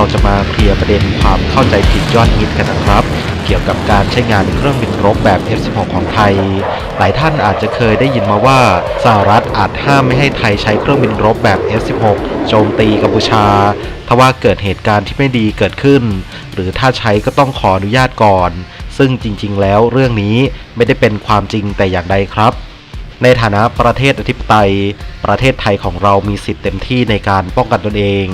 เราจะมาเคลียร์ประเด็นความเข้าใจผิดยอดฮิตกันนะครับ เกี่ยวกับการใช้งานเครื่องบินรบแบบ F-16 ของไทย หลายท่านอาจจะเคยได้ยินมาว่าสหรัฐอาจห้ามไม่ให้ไทยใช้เครื่องบินรบแบบ F-16 โจมตีกัมพูชาถ้าว่าเกิดเหตุการณ์ที่ไม่ดีเกิดขึ้น หรือถ้าใช้ก็ต้องขออนุญาตก่อน ซึ่งจริง ๆ แล้วเรื่องนี้ไม่ได้เป็นความจริงแต่อย่างใดครับในฐานะประเทศอธิปไตย ประเทศไทยของเรามีสิทธิ์เต็มที่ในการป้องกันตนเอง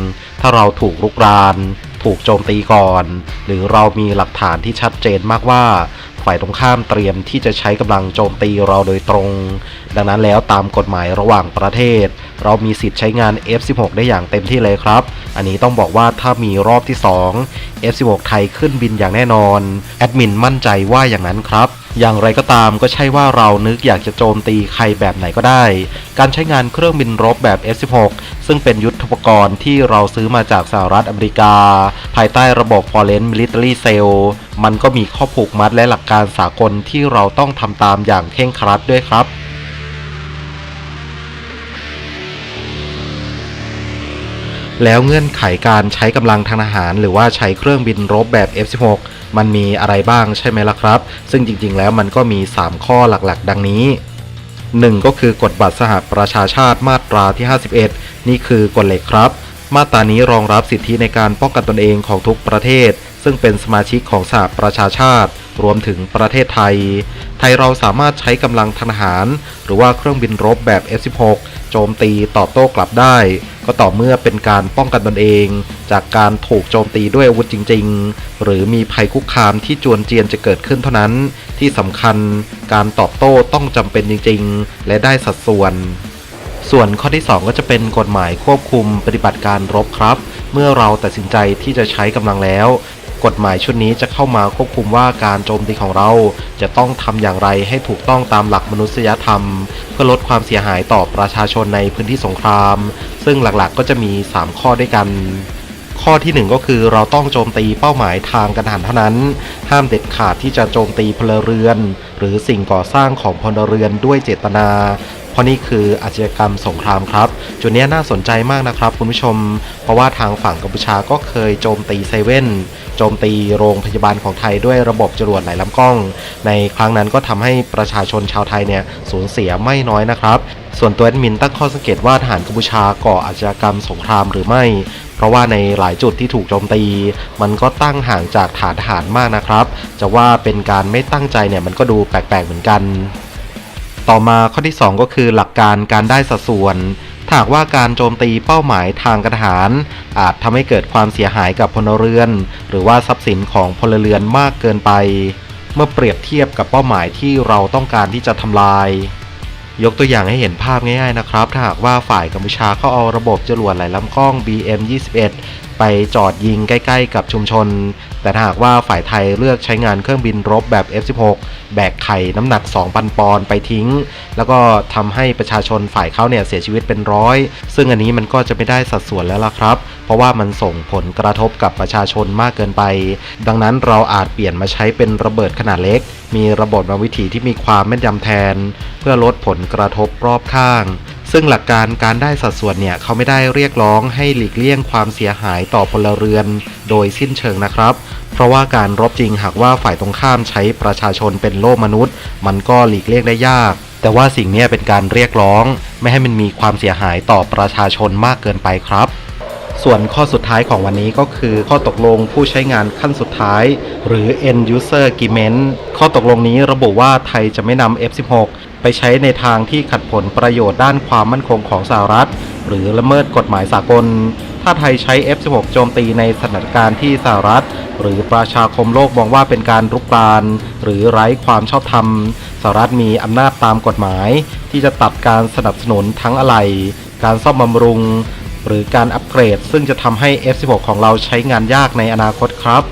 ถ้าเราถูกรุกราน ถูกโจมตีก่อน หรือเรามีหลักฐานที่ชัดเจนมากว่า ฝ่ายตรงข้ามเตรียมที่จะใช้กำลังโจมตีเราโดยตรง ดังนั้นแล้วตามกฎหมายระหว่างประเทศ เรามีสิทธิ์ใช้งาน F16 ได้อย่างเต็มที่เลยครับ อันนี้ต้องบอกว่าถ้ามีรอบที่ 2 F16 ไทยขึ้นบินอย่างแน่นอน แอดมินมั่นใจว่าอย่างนั้นครับ อย่างไรก็ตามก็ใช่ว่าเรานึกอยากจะโจมตีใครแบบไหนก็ได้ การใช้งานเครื่องบินรบแบบ F16 ซึ่งเป็นยุทธปกรณ์ที่เราซื้อมาจากสหรัฐอเมริกา ภายใต้ระบบ Foreign Military Sale มันก็มีข้อผูกมัดและหลักการสากลที่เราต้องทำตามอย่างเคร่งครัดด้วยครับ แล้วเงื่อนไขการใช้กำลังทางทหาร หรือว่าใช้เครื่องบินรบแบบ F16 มันมีอะไรบ้างใช่ไหมล่ะครับ ซึ่งจริงๆ แล้วมันก็มี 3 ข้อหลักๆ ดังนี้ 1 ก็คือกฎบัตรสหประชาชาติมาตราที่ 51 นี่คือกฎเหล็กครับ มาตรานี้รองรับสิทธิในการป้องกันตนเองของทุกประเทศ ซึ่งเป็นสมาชิกของสหประชาชาติ รวมถึงประเทศไทย ไทยเราสามารถใช้กำลังทางทหาร หรือว่าเครื่องบินรบแบบ F16 โจมตีตอบโต้กลับได้ ก็ต่อเมื่อเป็นการป้องกันตนเอง จากการถูกโจมตีด้วยอาวุธจริง ๆ หรือมีภัยคุกคามที่จวนเจียนจะเกิดขึ้นเท่านั้น ที่สำคัญการตอบโต้ต้องจำเป็นจริง ๆ และได้สัดส่วนส่วนข้อที่ 2 ก็จะเป็นกฎหมายควบคุมปฏิบัติการรบครับ เมื่อเราตัดสินใจที่จะใช้กำลังแล้ว กฎหมายชุดนี้จะเข้ามาควบคุมว่าการโจมตีของเราจะต้องทำอย่างไรให้ถูกต้องตามหลักมนุษยธรรม เพื่อลดความเสียหายต่อประชาชนในพื้นที่สงคราม ซึ่งหลักๆก็จะมี 3 ข้อด้วยกันข้อทีหนึ่1 ก็คือเราต้องโจมตีเป้าหมายทางกันหันเท่านั้น ห้ามเด็ดขาดที่จะโจมตีพลเรือน หรือสิ่งก่อสร้างของพลเรือนด้วยเจตนา เพราะนี่คืออาชญากรรมสงครามครับ จุดนี้น่าสนใจมากนะครับคุณผู้ชม เพราะว่าทางฝั่งกัมพูชาก็เคยโจมตีเซเว่นโจมตีโรงพยาบาลของไทยด้วยระบบจรวดไหลลำกล้อง ในครั้งนั้นก็ทำให้ประชาชนชาวไทยเนี่ยสูญเสียไม่น้อยนะครับ ส่วนตัวแอดมินตั้งข้อสังเกตว่าทหารกัมพูชาก่ออาชญากรรมสงครามหรือไม่ เพราะว่าในหลายจุดที่ถูกโจมตี มันก็ตั้งห่างจากฐานทหารมากนะครับ จะว่าเป็นการไม่ตั้งใจเนี่ยมันก็ดูแปลกๆเหมือนกัน ต่อมาข้อที่ 2 ก็คือหลักการการได้สัดส่วนถ้าหากว่าการโจมตีเป้าหมายทางกรทหาร อาจทำให้เกิดความเสียหายกับพลเรือน หรือว่าทรัพย์สินของพลเรือนมากเกินไป เมื่อเปรียบเทียบกับเป้าหมายที่เราต้องการที่จะทำลาย ยกตัวอย่างให้เห็นภาพง่ายๆนะครับ ถ้าหากว่าฝ่ายกัมพูชาเขาเอาระบบจรวดไหลลำกล้อง BM21 ไปจอดยิงใกล้ๆ กับชุมชน แต่ถ้าหากว่าฝ่ายไทยเลือกใช้งานเครื่องบินรบแบบ F16 แบกไข่น้ำหนัก 2,000 ปอนด์ไปทิ้ง แล้วก็ทำให้ประชาชนฝ่ายเขาเนี่ยเสียชีวิตเป็นร้อย ซึ่งอันนี้มันก็จะไม่ได้สัดส่วนแล้วล่ะครับ เพราะว่ามันส่งผลกระทบกับประชาชนมากเกินไป ดังนั้นเราอาจเปลี่ยนมาใช้เป็นระเบิดขนาดเล็ก มีระบบมาวิธีที่มีความแม่นยำแทน เพื่อลดผลกระทบรอบข้าง ซึ่งหลักการการได้สัดส่วนเนี่ยเขาไม่ได้เรียกร้องให้หลีกเลี่ยงความเสียหายต่อพลเรือน โดยสิ้นเชิงนะครับเพราะว่าการรบจริงหากว่าฝ่ายตรงข้ามใช้ประชาชนเป็นโล่มนุษย์ มันก็หลีกเลี่ยงได้ยาก แต่ว่าสิ่งนี้เป็นการเรียกร้อง ไม่ให้มันมีความเสียหายต่อประชาชนมากเกินไปครับ ส่วนข้อสุดท้ายของวันนี้ก็คือข้อตกลงผู้ใช้งานขั้นสุดท้าย หรือ end user agreement ข้อตกลงนี้ระบุว่าไทยจะไม่นำ F16 ไปใช้ในทางที่ขัดผลประโยชน์ด้านความมั่นคงของสหรัฐ หรือละเมิดกฎหมายสากล ถ้าไทยใช้ F16 โจมตีในสถานการณ์ที่สหรัฐ หรือประชาคมโลกมองว่าเป็นการรุกราน หรือไร้ความชอบธรรม สหรัฐมีอำนาจตามกฎหมาย ที่จะตัดการสนับสนุนทั้งอะไหล่การซ่อมบำรุง หรือการอัปเกรด ซึ่งจะทำให้ F16 ของเราใช้งานยากในอนาคตครับ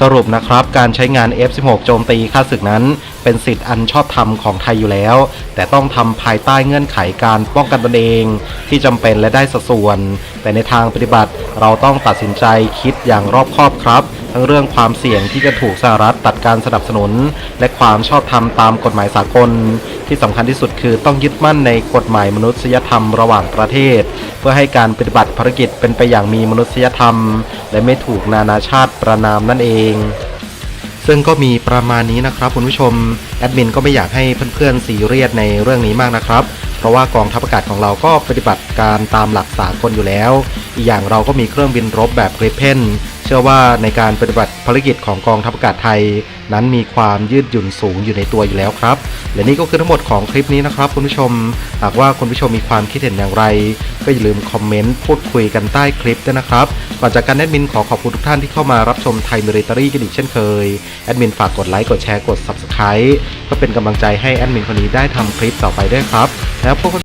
สรุปนะครับการใช้งาน F16 โจมตีค่าศึกนั้น เป็นสิทธิ์อันชอบธรรมของไทยอยู่แล้ว แต่ต้องทำภายใต้เงื่อนไขการป้องกันตนเอง ที่จำเป็นและได้สัดส่วน แต่ในทางปฏิบัติเราต้องตัดสินใจคิดอย่างรอบคอบครับ ทั้งเรื่องความเสี่ยงที่จะถูกสหรัฐตัดการสนับสนุน และความชอบธรรมตามกฎหมายสากล ที่สำคัญที่สุดคือต้องยึดมั่นในกฎหมายมนุษยธรรมระหว่างประเทศ เพื่อให้การปฏิบัติภารกิจเป็นไปอย่างมีมนุษยธรรม และไม่ถูกนานาชาติประนามนั่นเองซึ่งก็มีประมาณนี้นะครับคุณผู้ชม แอดมินก็ไม่อยากให้เพื่อนๆซีเรียสในเรื่องนี้มากนะครับ เพราะว่ากองทัพอากาศของเราก็ปฏิบัติการตามหลักสากลอยู่แล้ว อีกอย่างเราก็มีเครื่องบินรบแบบกรเพน เชื่อว่าในการปฏิบัติภารกิจของกองทัพอากาศไทย นั้นมีความยืดหยุ่นสูงอยู่ในตัวอยู่แล้วครับ และนี่ก็คือทั้งหมดของคลิปนี้นะครับคุณผู้ชม หากว่าคุณผู้ชมมีความคิดเห็นอย่างไร ก็อย่าลืมคอมเมนต์พูดคุยกันใต้คลิปด้วยนะครับ ก่อนจากการแอดมินขอขอบคุณทุกท่านที่เข้ามารับชมไทยมิลิตารี่กันอีกเช่นเคย แอดมินฝากกดไลค์กดแชร์กด Subscribe ก็เป็นกำลังใจให้แอดมินคนนี้ได้ทำคลิปต่อไปด้วยครับ แล้วพบกัน